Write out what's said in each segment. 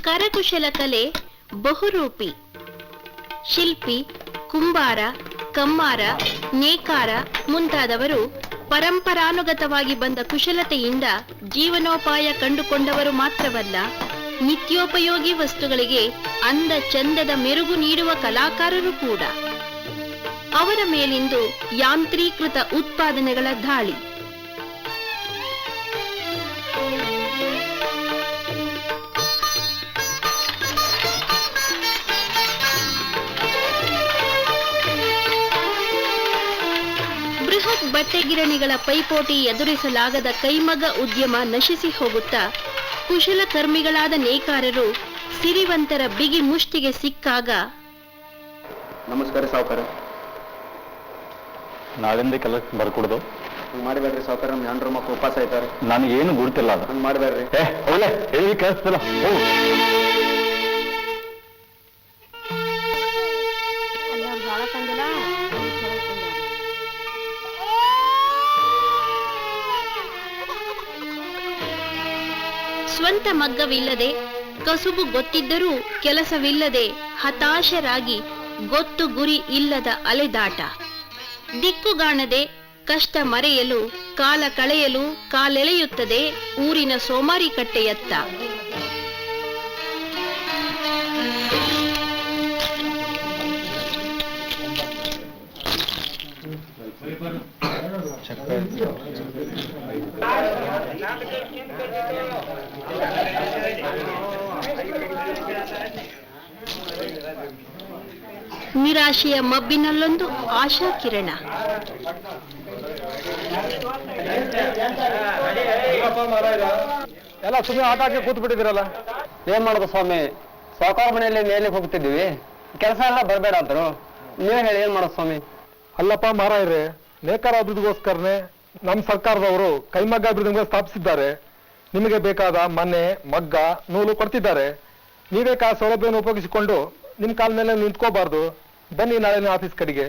ಕರಕುಶಲ ಕಲೆ, ಬಹುರೂಪಿ. ಶಿಲ್ಪಿ, ಕುಂಬಾರ, ಕಮ್ಮಾರ, ನೇಕಾರ ಮುಂತಾದವರು ಪರಂಪರಾನುಗತವಾಗಿ ಬಂದ ಕುಶಲತೆಯಿಂದ ಜೀವನೋಪಾಯ ಕಂಡುಕೊಂಡವರು ಮಾತ್ರವಲ್ಲ, ನಿತ್ಯೋಪಯೋಗಿ ವಸ್ತುಗಳಿಗೆ ಅಂದ ಚಂದದ ಮೆರುಗು ನೀಡುವ ಕಲಾಕಾರರು ಕೂಡ. ಅವರ ಮೇಲಿಂದು ಯಾಂತ್ರೀಕೃತ ಉತ್ಪಾದನೆಗಳ ದಾಳಿ. ಬಟ್ಟೆ ಗಿರಣಿಗಳ ಪೈಪೋಟಿ ಎದುರಿಸಲಾಗದ ಕೈಮಗ ಉದ್ಯಮ ನಶಿಸಿ ಹೋಗುತ್ತಾ ಕುಶಲಕರ್ಮಿಗಳಾದ ನೇಕಾರರು ಸಿರಿವಂತರ ಬಿಗಿ ಮುಷ್ಟಿಗೆ ಸಿಕ್ಕಾಗ. ನಮಸ್ಕಾರ ಸಾವುಕಾರ. ನಾಳಿಂದ ಕೆಲಸ ಬರ್ಕೊಡ್ದು. ಹಂಗೆ ಮಾಡಬೇಡ್ರಿ ಸಾವುಕಾರ ನಮ್ಮ ಹೆಂಡ್ರು ಮಕ್ಕಳು ಉಪವಾಸ ಆಯ್ತಾರೆ ನನಗೇನು ಗುರುತಿಲ್ಲ ಅದು. ಹಂಗೆ ಮಾಡಬೇಡ್ರಿ. ಏ ಒಳ್ಳೆ ಹೇಳಿ ಕೇಳಿಸ್ತಿಲ್ಲ ಸ್ವಂತ ಮಗ್ಗವಿಲ್ಲದೆ, ಕಸುಬು ಗೊತ್ತಿದ್ದರೂ ಕೆಲಸವಿಲ್ಲದೆ ಹತಾಶರಾಗಿ ಗೊತ್ತು ಗುರಿ ಇಲ್ಲದ ಅಲೆದಾಟ. ದಿಕ್ಕುಗಾಣದೆ ಕಷ್ಟ ಮರೆಯಲು, ಕಾಲ ಕಳೆಯಲು ಕಾಲೆಳೆಯುತ್ತದೆ ಊರಿನ ಸೋಮಾರಿ ನಿರಾಶೆಯ ಮಬ್ಬಿನಲ್ಲೊಂದು ಆಶಾ ಕಿರಣ. ಎಲ್ಲ ಸುಮ್ಮನೆ ಆಟ ಆಗಿ ಕೂತ್ ಬಿಟ್ಟಿದ್ದೀರಲ್ಲ ಏನ್ ಮಾಡೋದು ಸ್ವಾಮಿ? ಸಾಕಾರ ಮನೆಯಲ್ಲಿ ಮೇಲೆ ಹೋಗ್ತಿದ್ದೀವಿ ಕೆಲಸ ಎಲ್ಲ ಬರ್ಬೇಡ ಅಂತರು ನೀವೇ ಹೇಳಿ ಏನ್ ಮಾಡೋದು ಸ್ವಾಮಿ? ಅಲ್ಲಪ್ಪ ಮಾರಾಯ್ರೆ. ನೇಕಾರ ಅಭಿವೃದ್ಧಿಗೋಸ್ಕರನೇ ನಮ್ಮ ಸರ್ಕಾರದವರು ಕೈಮಗ್ಗ ಅಭಿವೃದ್ಧಿ ಸ್ಥಾಪಿಸಿದ್ದಾರೆ. ನಿಮಗೆ ಬೇಕಾದ ಮನೆ, ಮಗ್ಗ, ನೂಲು ಕೊಡ್ತಿದ್ದಾರೆ. ನೀವೇ ಕಾ ಸೌಲಭ್ಯವನ್ನು ಉಪಯೋಗಿಸಿಕೊಂಡು ನಿಮ್ಮ ಕಾಲ ಮೇಲೆ ನಿಂತ್ಕೋಬಾರ್ದು. ಬನ್ನಿ ನಾಳೆ ಆಫೀಸ್ ಕಡೆಗೆ.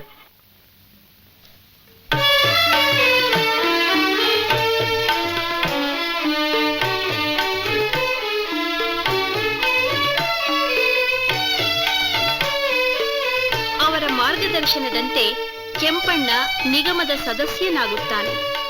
ಅವರ ಮಾರ್ಗದರ್ಶನದಂತೆ ಕೆಂಪಣ್ಣ ನಿಗಮದ ಸದಸ್ಯನಾಗುತ್ತಾನೆ.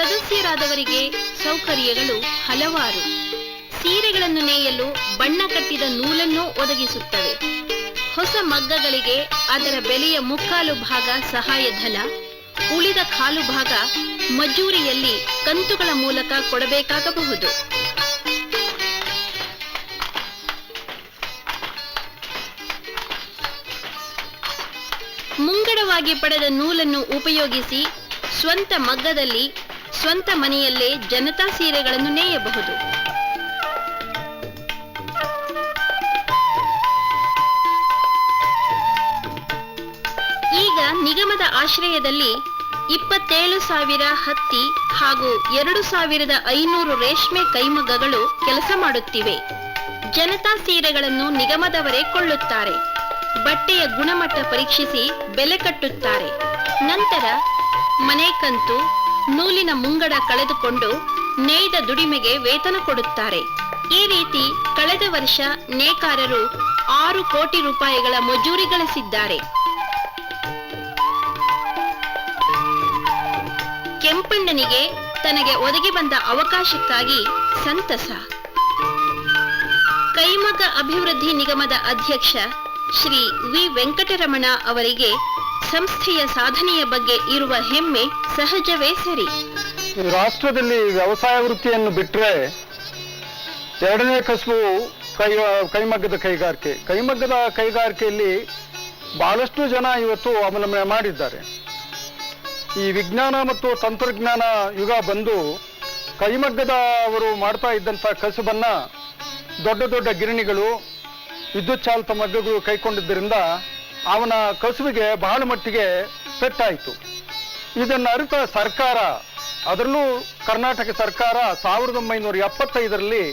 ಸದಸ್ಯರಾದವರಿಗೆ ಸೌಕರ್ಯಗಳು ಹಲವಾರು. ಸೀರೆಗಳನ್ನು ನೇಯಲು ಬಣ್ಣ ಕಟ್ಟಿದ ನೂಲನ್ನು ಒದಗಿಸುತ್ತವೆ. ಹೊಸ ಮಗ್ಗಗಳಿಗೆ ಅದರ ಬೆಲೆಯ ಮುಕ್ಕಾಲು ಭಾಗ ಸಹಾಯಧನ ಉಳಿದ ಕಾಲು ಭಾಗ ಮಜೂರಿಯಲ್ಲಿ ಕಂತುಗಳ ಮೂಲಕ ಕೊಡಬೇಕಾಗಬಹುದು. ಮುಂಗಡವಾಗಿ ಪಡೆದ ನೂಲನ್ನು ಉಪಯೋಗಿಸಿ ಸ್ವಂತ ಮಗ್ಗದಲ್ಲಿ ಸ್ವಂತ ಮನೆಯಲ್ಲೇ ಜನತಾ ಸೀರೆಗಳನ್ನು ನೇಯಬಹುದು. ಈಗ ನಿಗಮದ ಆಶ್ರಯದಲ್ಲಿ ಇಪ್ಪತ್ತೇಳು ಸಾವಿರ ಹತ್ತಿ ಹಾಗೂ ಎರಡು ಸಾವಿರದ ಐನೂರು ರೇಷ್ಮೆ ಕೈಮಗ್ಗಗಳು ಕೆಲಸ ಮಾಡುತ್ತಿವೆ. ಜನತಾ ಸೀರೆಗಳನ್ನು ನಿಗಮದವರೇ ಕೊಳ್ಳುತ್ತಾರೆ. ಬಟ್ಟೆಯ ಗುಣಮಟ್ಟ ಪರೀಕ್ಷಿಸಿ ಬೆಲೆ ಕಟ್ಟುತ್ತಾರೆ. ನಂತರ ಮನೆ ಕಂತು ನೂಲಿನ ಮುಂಗಡ ಕಳೆದುಕೊಂಡು ನೇಯ್ದ ದುಡಿಮೆಗೆ ವೇತನ ಕೊಡುತ್ತಾರೆ. ಈ ರೀತಿ ಕಳೆದ ವರ್ಷ ನೇಕಾರರು ಆರು ಕೋಟಿ ರೂಪಾಯಿಗಳ ಮಜೂರಿ ಗಳಿಸಿದ್ದಾರೆ. ಕೆಂಪಣ್ಣನಿಗೆ ತನಗೆ ಒದಗಿ ಬಂದ ಅವಕಾಶಕ್ಕಾಗಿ ಸಂತಸ. ಕೈಮಗ್ಗ ಅಭಿವೃದ್ಧಿ ನಿಗಮದ ಅಧ್ಯಕ್ಷ ಶ್ರೀ ವಿ ವೆಂಕಟರಮಣ ಅವರಿಗೆ ಸಂಸ್ಥೆಯ ಸಾಧನೆಯ ಬಗ್ಗೆ ಇರುವ ಹೆಮ್ಮೆ ಸಹಜವೇ ಸರಿ. ರಾಷ್ಟ್ರದಲ್ಲಿ ವ್ಯವಸಾಯ ವೃತ್ತಿಯನ್ನು ಬಿಟ್ಟರೆ ಎರಡನೇ ಕಸುಬು ಕೈ, ಕೈಮಗ್ಗದ ಕೈಗಾರಿಕೆ. ಕೈಮಗ್ಗದ ಕೈಗಾರಿಕೆಯಲ್ಲಿ ಬಹಳಷ್ಟು ಜನ ಇವತ್ತು ಅವಲಂಬನೆ ಮಾಡಿದ್ದಾರೆ. ಈ ವಿಜ್ಞಾನ ಮತ್ತು ತಂತ್ರಜ್ಞಾನ ಯುಗ ಬಂದು ಕೈಮಗ್ಗದ ಅವರು ಮಾಡ್ತಾ ಇದ್ದಂಥ ಕಸುಬನ್ನ ದೊಡ್ಡ ದೊಡ್ಡ ಗಿರಣಿಗಳು, ವಿದ್ಯುತ್ ಚಾಲಿತ ಮಗ್ಗಗಳು ಕೈಕೊಂಡಿದ್ದರಿಂದ ಅವನ ಕಸುವಿಗೆ ಬಹಳ ಮಟ್ಟಿಗೆ ಪೆಟ್ಟಾಯಿತು. ಇದನ್ನು ಅರಿತ ಸರ್ಕಾರ, ಅದರಲ್ಲೂ ಕರ್ನಾಟಕ ಸರ್ಕಾರ ಸಾವಿರದ ಒಂಬೈನೂರ ಎಪ್ಪತ್ತೈದರಲ್ಲಿ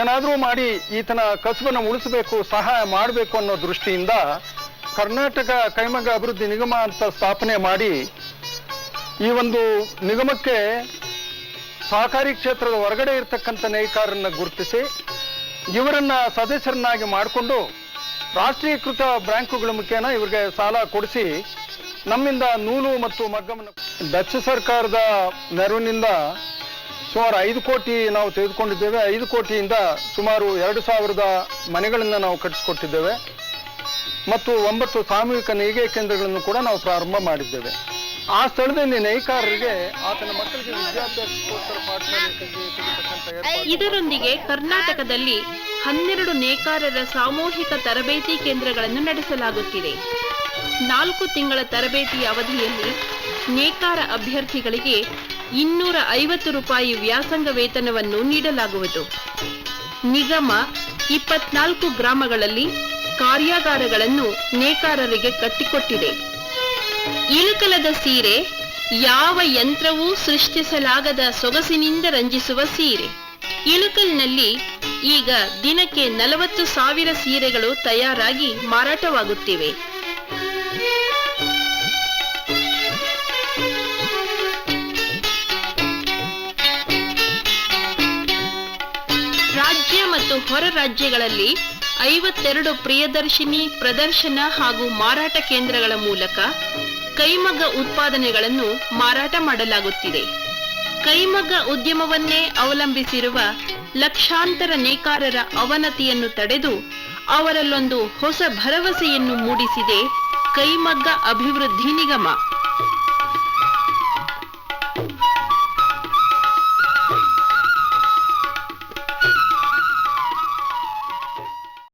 ಏನಾದರೂ ಮಾಡಿ ಈತನ ಕಸುಬನ್ನು ಉಳಿಸಬೇಕು, ಸಹಾಯ ಮಾಡಬೇಕು ಅನ್ನೋ ದೃಷ್ಟಿಯಿಂದ ಕರ್ನಾಟಕ ಕೈಮಗ ಅಭಿವೃದ್ಧಿ ನಿಗಮ ಅಂತ ಸ್ಥಾಪನೆ ಮಾಡಿ ಈ ಒಂದು ನಿಗಮಕ್ಕೆ ಸಹಕಾರಿ ಕ್ಷೇತ್ರದ ಹೊರಗಡೆ ಇರತಕ್ಕಂಥ ನೇಕಾರರನ್ನು ಗುರುತಿಸಿ ಇವರನ್ನ ಸದಸ್ಯರನ್ನಾಗಿ ಮಾಡಿಕೊಂಡು ರಾಷ್ಟ್ರೀಕೃತ ಬ್ಯಾಂಕುಗಳ ಮುಖೇನ ಇವರಿಗೆ ಸಾಲ ಕೊಡಿಸಿ ನಮ್ಮಿಂದ ನೂಲು ಮತ್ತು ಮಗ್ಗವನ್ನು ಡಚ್ ಸರ್ಕಾರದ ನೆರವಿನಿಂದ ಸುಮಾರು ಐದು ಕೋಟಿ ನಾವು ತೆಗೆದುಕೊಂಡಿದ್ದೇವೆ. ಐದು ಕೋಟಿಯಿಂದ ಸುಮಾರು ಎರಡು ಸಾವಿರದ ಮನೆಗಳನ್ನು ನಾವು ಕಟ್ಟಿಸಿಕೊಟ್ಟಿದ್ದೇವೆ. ಮತ್ತು ಒಂಬತ್ತು ಸಾಮೂಹಿಕ ನೇಯ್ಗೆ ಕೇಂದ್ರಗಳನ್ನು ಕೂಡ ನಾವು ಪ್ರಾರಂಭ ಮಾಡಿದ್ದೇವೆ. ಆ ಸ್ಥಳದಲ್ಲಿ ನೈಕಾರರಿಗೆ ಆತನ ಮಕ್ಕಳಿಗೆ ವಿದ್ಯಾಭ್ಯಾಸಕ್ಕೋಸ್ಕರ ಇದರೊಂದಿಗೆ ಕರ್ನಾಟಕದಲ್ಲಿ ಹನ್ನೆರಡು ನೇಕಾರರ ಸಾಮೂಹಿಕ ತರಬೇತಿ ಕೇಂದ್ರಗಳನ್ನು ನಡೆಸಲಾಗುತ್ತಿದೆ. ನಾಲ್ಕು ತಿಂಗಳ ತರಬೇತಿಯ ಅವಧಿಯಲ್ಲಿ ನೇಕಾರ ಅಭ್ಯರ್ಥಿಗಳಿಗೆ ಇನ್ನೂರ ಐವತ್ತು ರೂಪಾಯಿ ವ್ಯಾಸಂಗ ವೇತನವನ್ನು ನೀಡಲಾಗುವುದು. ನಿಗಮ ಇಪ್ಪತ್ನಾಲ್ಕು ಗ್ರಾಮಗಳಲ್ಲಿ ಕಾರ್ಯಾಗಾರಗಳನ್ನು ನೇಕಾರರಿಗೆ ಕಟ್ಟಿಕೊಟ್ಟಿದೆ. ಇಳುಕಲದ ಸೀರೆ ಯಾವ ಯಂತ್ರವೂ ಸೃಷ್ಟಿಸಲಾಗದ ಸೊಗಸಿನಿಂದ ರಂಜಿಸುವ ಸೀರೆ. ಇಳುಕಲ್ನಲ್ಲಿ ಈಗ ದಿನಕ್ಕೆ ನಲವತ್ತು ಸಾವಿರ ಸೀರೆಗಳು ತಯಾರಾಗಿ ಮಾರಾಟವಾಗುತ್ತಿವೆ. ರಾಜ್ಯ ಮತ್ತು ಹೊರ ರಾಜ್ಯಗಳಲ್ಲಿ ಐವತ್ತೆರಡು ಪ್ರಿಯದರ್ಶಿನಿ, ಪ್ರದರ್ಶನ ಹಾಗೂ ಮಾರಾಟ ಕೇಂದ್ರಗಳ ಮೂಲಕ ಕೈಮಗ್ಗ ಉತ್ಪಾದನೆಗಳನ್ನು ಮಾರಾಟ ಮಾಡಲಾಗುತ್ತಿದೆ. ಕೈಮಗ್ಗ ಉದ್ಯಮವನ್ನೇ ಅವಲಂಬಿಸಿರುವ ಲಕ್ಷಾಂತರ ನೇಕಾರರ ಅವನತಿಯನ್ನು ತಡೆದು ಅವರಲ್ಲೊಂದು ಹೊಸ ಭರವಸೆಯನ್ನು ಮೂಡಿಸಿದೆ ಕೈಮಗ್ಗ ಅಭಿವೃದ್ಧಿ ನಿಗಮ.